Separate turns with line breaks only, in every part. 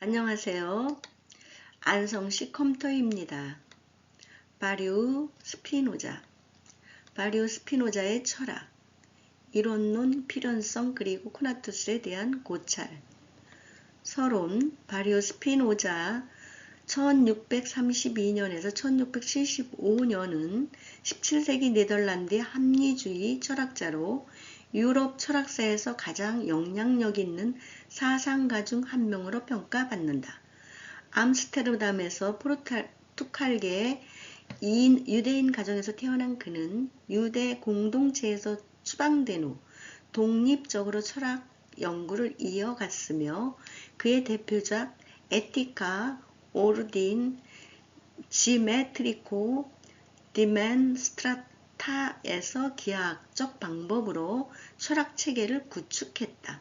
안녕하세요. 안성식 컴퓨터입니다. 바류 스피노자 바류 스피노자의 철학 이론론 필연성 그리고 코나투스에 대한 고찰 서론 바류 스피노자 1632년에서 1675년은 17세기 네덜란드의 합리주의 철학자로 유럽 철학사에서 가장 영향력 있는 사상가 중 한 명으로 평가받는다. 암스테르담에서 포르투갈계의 유대인 가정에서 태어난 그는 유대 공동체에서 추방된 후 독립적으로 철학 연구를 이어갔으며 그의 대표작 에티카 오르딘 지메트리코 디멘스트라 타에서 기하학적 방법으로 철학 체계를 구축했다.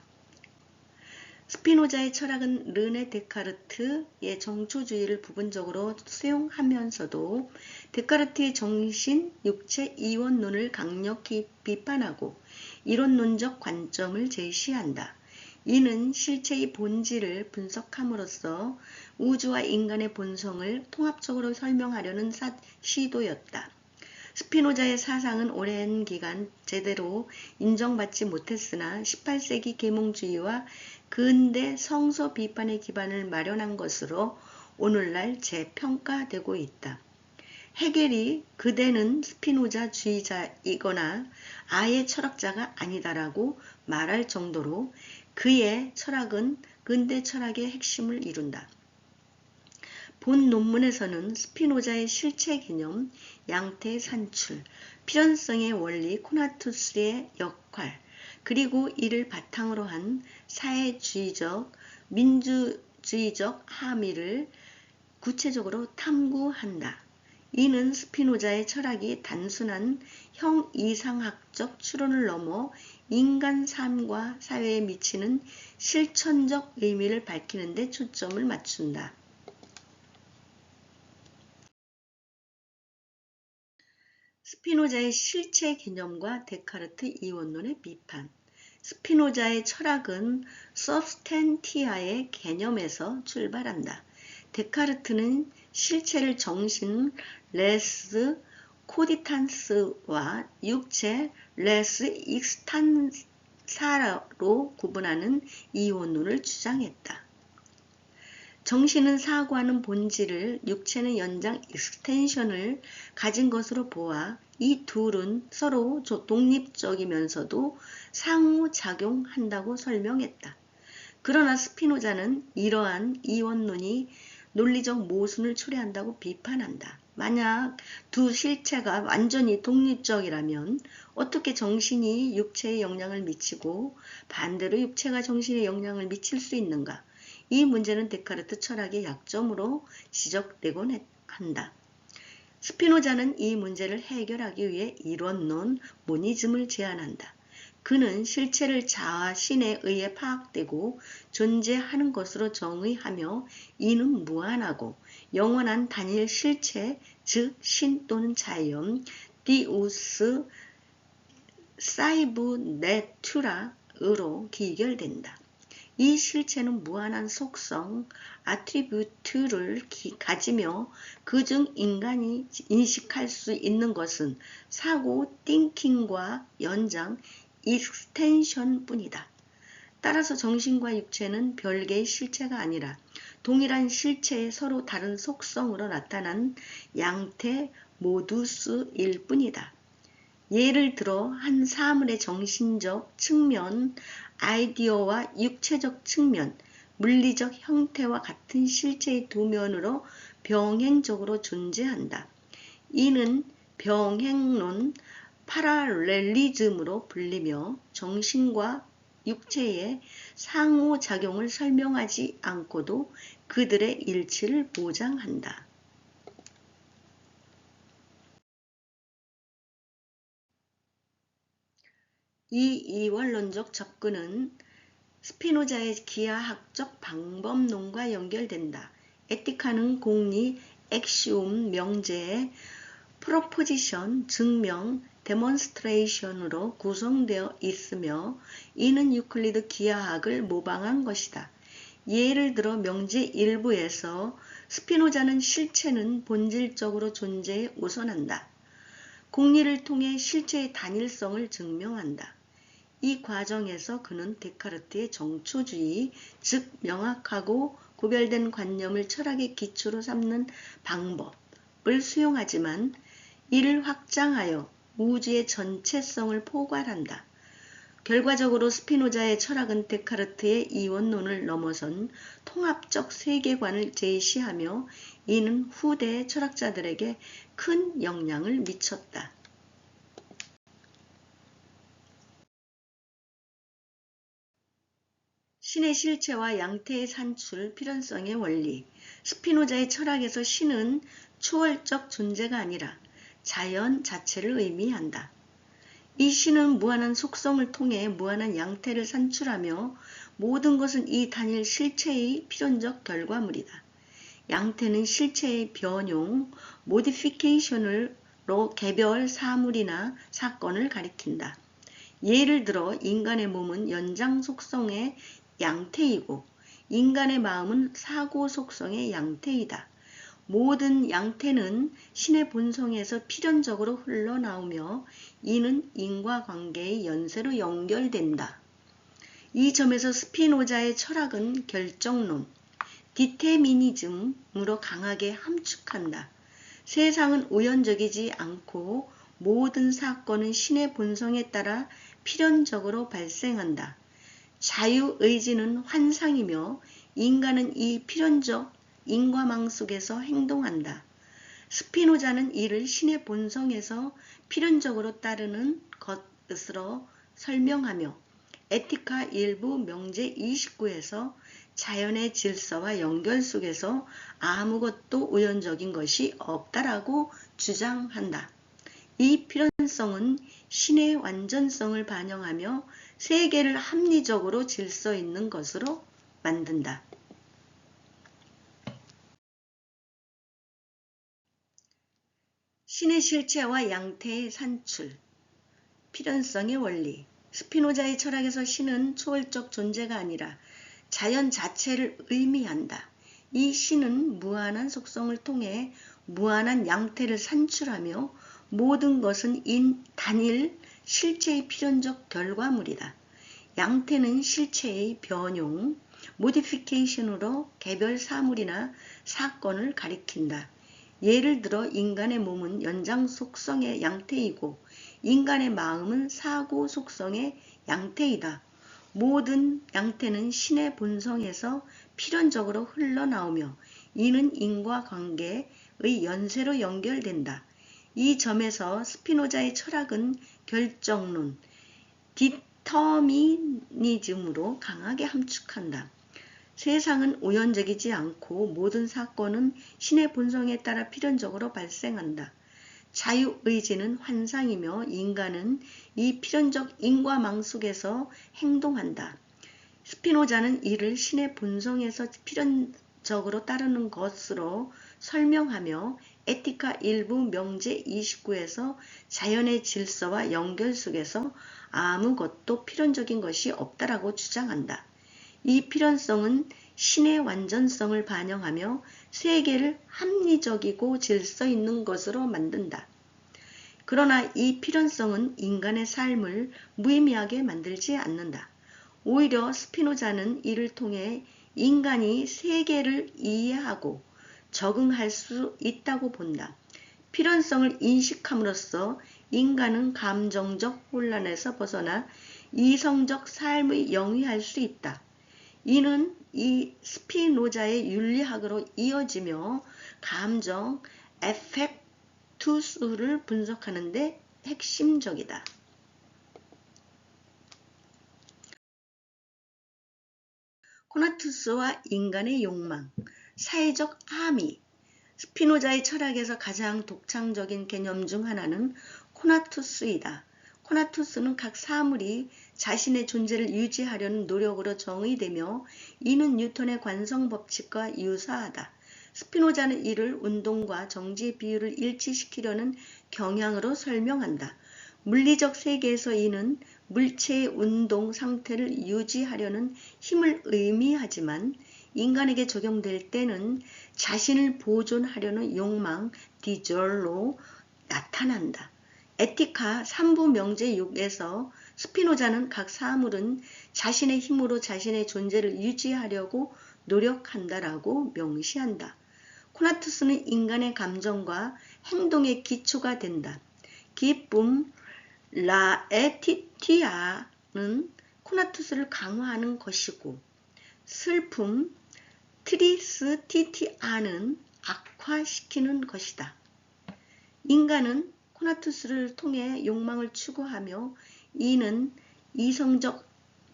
스피노자의 철학은 르네 데카르트의 정초주의를 부분적으로 수용하면서도 데카르트의 정신, 육체, 이원론을 강력히 비판하고 이론론적 관점을 제시한다. 이는 실체의 본질을 분석함으로써 우주와 인간의 본성을 통합적으로 설명하려는 시도였다. 스피노자의 사상은 오랜 기간 제대로 인정받지 못했으나 18세기 계몽주의와 근대 성서 비판의 기반을 마련한 것으로 오늘날 재평가되고 있다. 해겔이 그대는 스피노자주의자이거나 아예 철학자가 아니다라고 말할 정도로 그의 철학은 근대 철학의 핵심을 이룬다. 본 논문에서는 스피노자의 실체 개념, 양태의 산출, 필연성의 원리, 코나투스의 역할, 그리고 이를 바탕으로 한 사회주의적, 민주주의적 함의를 구체적으로 탐구한다. 이는 스피노자의 철학이 단순한 형이상학적 추론을 넘어 인간 삶과 사회에 미치는 실천적 의미를 밝히는 데 초점을 맞춘다. 스피노자의 실체 개념과 데카르트 이원론의 비판 스피노자의 철학은 서브스텐티아의 개념에서 출발한다. 데카르트는 실체를 정신 레스 코디탄스와 육체 레스 익스탄사로 구분하는 이원론을 주장했다. 정신은 사고하는 본질을 육체는 연장 익스텐션을 가진 것으로 보아 이 둘은 서로 독립적이면서도 상호작용한다고 설명했다. 그러나 스피노자는 이러한 이원론이 논리적 모순을 초래한다고 비판한다. 만약 두 실체가 완전히 독립적이라면 어떻게 정신이 육체에 영향을 미치고 반대로 육체가 정신에 영향을 미칠 수 있는가? 이 문제는 데카르트 철학의 약점으로 지적되곤 한다. 스피노자는 이 문제를 해결하기 위해 이론론 모니즘을 제안한다. 그는 실체를 자아 신에 의해 파악되고 존재하는 것으로 정의하며 이는 무한하고 영원한 단일 실체 즉 신 또는 자연 디우스 사이브네투라으로 기결된다. 이 실체는 무한한 속성, 아트리뷰트를 가지며 그중 인간이 인식할 수 있는 것은 사고, 띵킹과 연장, 익스텐션 뿐이다. 따라서 정신과 육체는 별개의 실체가 아니라 동일한 실체의 서로 다른 속성으로 나타난 양태 모두스일 뿐이다. 예를 들어 한 사물의 정신적 측면, 아이디어와 육체적 측면, 물리적 형태와 같은 실체의 두 면으로 병행적으로 존재한다. 이는 병행론 파라렐리즘으로 불리며 정신과 육체의 상호작용을 설명하지 않고도 그들의 일치를 보장한다. 이 이원론적 접근은 스피노자의 기하학적 방법론과 연결된다. 에티카는 공리, 엑시움, 명제, 프로포지션, 증명, 데몬스트레이션으로 구성되어 있으며 이는 유클리드 기하학을 모방한 것이다. 예를 들어 명제 일부에서 스피노자는 실체는 본질적으로 존재에 우선한다. 공리를 통해 실체의 단일성을 증명한다. 이 과정에서 그는 데카르트의 정초주의, 즉 명확하고 구별된 관념을 철학의 기초로 삼는 방법을 수용하지만 이를 확장하여 우주의 전체성을 포괄한다. 결과적으로 스피노자의 철학은 데카르트의 이원론을 넘어선 통합적 세계관을 제시하며 이는 후대 철학자들에게 큰 영향을 미쳤다. 신의 실체와 양태의 산출, 필연성의 원리. 스피노자의 철학에서 신은 초월적 존재가 아니라 자연 자체를 의미한다. 이 신은 무한한 속성을 통해 무한한 양태를 산출하며 모든 것은 이 단일 실체의 필연적 결과물이다. 양태는 실체의 변용, 모디피케이션으로 개별 사물이나 사건을 가리킨다. 예를 들어 인간의 몸은 연장 속성의 양태이고 인간의 마음은 사고 속성의 양태이다. 모든 양태는 신의 본성에서 필연적으로 흘러나오며 이는 인과관계의 연쇄로 연결된다. 이 점에서 스피노자의 철학은 결정론, 디테미니즘으로 강하게 함축한다. 세상은 우연적이지 않고 모든 사건은 신의 본성에 따라 필연적으로 발생한다. 자유의지는 환상이며 인간은 이 필연적 인과망 속에서 행동한다. 스피노자는 이를 신의 본성에서 필연적으로 따르는 것으로 설명하며 에티카 일부 명제 29에서 자연의 질서와 연결 속에서 아무것도 우연적인 것이 없다라고 주장한다. 이 필연성은 신의 완전성을 반영하며 세계를 합리적으로 질서 있는 것으로 만든다. 신의 실체와 양태의 산출, 필연성의 원리. 스피노자의 철학에서 신은 초월적 존재가 아니라 자연 자체를 의미한다. 이 신은 무한한 속성을 통해 무한한 양태를 산출하며 모든 것은 인 단일 실체의 필연적 결과물이다. 양태는 실체의 변용, 모디피케이션으로 개별 사물이나 사건을 가리킨다. 예를 들어 인간의 몸은 연장 속성의 양태이고 인간의 마음은 사고 속성의 양태이다. 모든 양태는 신의 본성에서 필연적으로 흘러나오며 이는 인과관계의 연쇄로 연결된다. 이 점에서 스피노자의 철학은 결정론, 디터미니즘으로 강하게 함축한다. 세상은 우연적이지 않고 모든 사건은 신의 본성에 따라 필연적으로 발생한다. 자유의지는 환상이며 인간은 이 필연적 인과망 속에서 행동한다. 스피노자는 이를 신의 본성에서 필연적으로 따르는 것으로 설명하며 에티카 일부 명제 29에서 자연의 질서와 연결 속에서 아무것도 필연적인 것이 없다라고 주장한다. 이 필연성은 신의 완전성을 반영하며 세계를 합리적이고 질서 있는 것으로 만든다. 그러나 이 필연성은 인간의 삶을 무의미하게 만들지 않는다. 오히려 스피노자는 이를 통해 인간이 세계를 이해하고 적응할 수 있다고 본다. 필연성을 인식함으로써 인간은 감정적 혼란에서 벗어나 이성적 삶을 영위할 수 있다. 이는 이 스피노자의 윤리학으로 이어지며 감정 에펙투스를 분석하는 데 핵심적이다. 코나투스와 인간의 욕망, 사회적 함의, 스피노자의 철학에서 가장 독창적인 개념 중 하나는 코나투스이다. 코나투스는 각 사물이 자신의 존재를 유지하려는 노력으로 정의되며 이는 뉴턴의 관성 법칙과 유사하다. 스피노자는 이를 운동과 정지의 비율을 일치시키려는 경향으로 설명한다. 물리적 세계에서 이는 물체의 운동 상태를 유지하려는 힘을 의미하지만 인간에게 적용될 때는 자신을 보존하려는 욕망 디절로 나타난다. 에티카 3부 명제 6에서 스피노자는 각 사물은 자신의 힘으로 자신의 존재를 유지하려고 노력한다라고 명시한다. 코나투스는 인간의 감정과 행동의 기초가 된다. 기쁨 라에티티아는 코나투스를 강화하는 것이고 슬픔 트리스티티아는 악화시키는 것이다. 인간은 코나투스를 통해 욕망을 추구하며 이는 이성적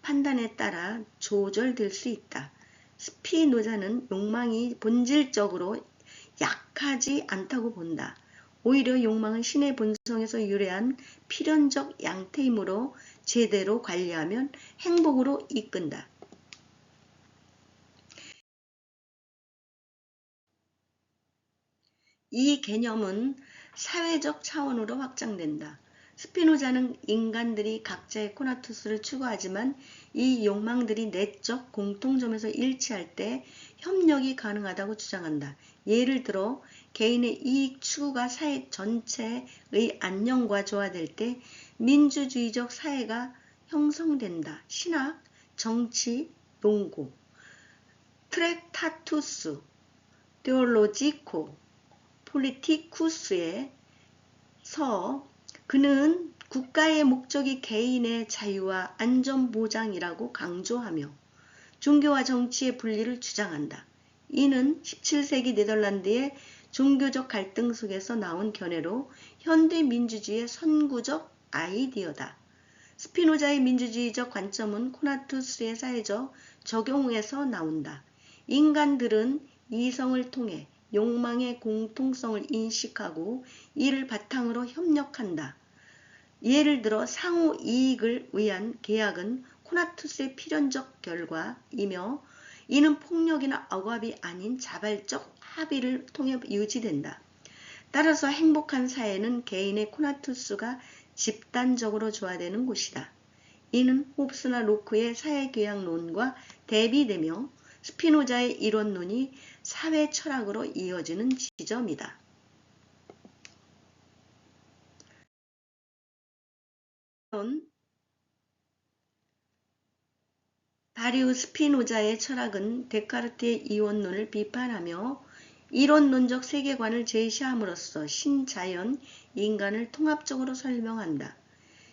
판단에 따라 조절될 수 있다. 스피노자는 욕망이 본질적으로 약하지 않다고 본다. 오히려 욕망은 신의 본성에서 유래한 필연적 양태이므로 제대로 관리하면 행복으로 이끈다. 이 개념은 사회적 차원으로 확장된다. 스피노자는 인간들이 각자의 코나투스를 추구하지만 이 욕망들이 내적 공통점에서 일치할 때 협력이 가능하다고 주장한다. 예를 들어 개인의 이익 추구가 사회 전체의 안녕과 조화될 때 민주주의적 사회가 형성된다. 신학, 정치, 농고, 트랙타투스, 테올로지코, 폴리티쿠스에서 그는 국가의 목적이 개인의 자유와 안전보장이라고 강조하며 종교와 정치의 분리를 주장한다. 이는 17세기 네덜란드의 종교적 갈등 속에서 나온 견해로 현대 민주주의의 선구적 아이디어다. 스피노자의 민주주의적 관점은 코나투스의 사회적 적용에서 나온다. 인간들은 이성을 통해 욕망의 공통성을 인식하고 이를 바탕으로 협력한다. 예를 들어 상호 이익을 위한 계약은 코나투스의 필연적 결과이며 이는 폭력이나 억압이 아닌 자발적 합의를 통해 유지된다. 따라서 행복한 사회는 개인의 코나투스가 집단적으로 조화되는 곳이다. 이는 홉스나 로크의 사회교양론과 대비되며 스피노자의 이론론이 사회 철학으로 이어지는 지점이다. 바리우 스피노자의 철학은 데카르트의 이원론을 비판하며 이론론적 세계관을 제시함으로써 신자연, 인간을 통합적으로 설명한다.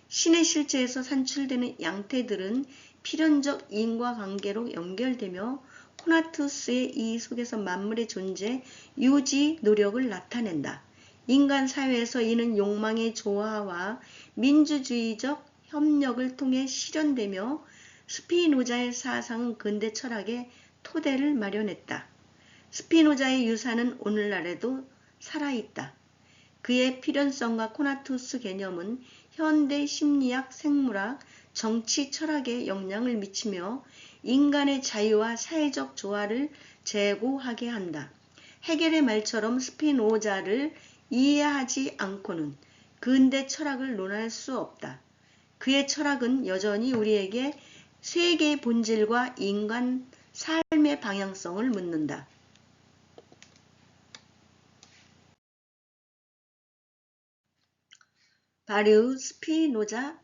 신의 실체에서 산출되는 양태들은 필연적 인과관계로 연결되며 코나투스의 이 속에서 만물의 존재, 유지 노력을 나타낸다. 인간 사회에서 이는 욕망의 조화와 민주주의적 협력을 통해 실현되며 스피노자의 사상은 근대 철학의 토대를 마련했다. 스피노자의 유산은 오늘날에도 살아있다. 그의 필연성과 코나투스 개념은 현대 심리학, 생물학, 정치 철학에 영향을 미치며 인간의 자유와 사회적 조화를 제고하게 한다. 해결의 말처럼 스피노자를 이해하지 않고는 근대 철학을 논할 수 없다. 그의 철학은 여전히 우리에게 세계의 본질과 인간 삶의 방향성을 묻는다. 바류 스피노자입니다.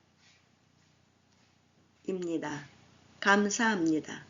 감사합니다.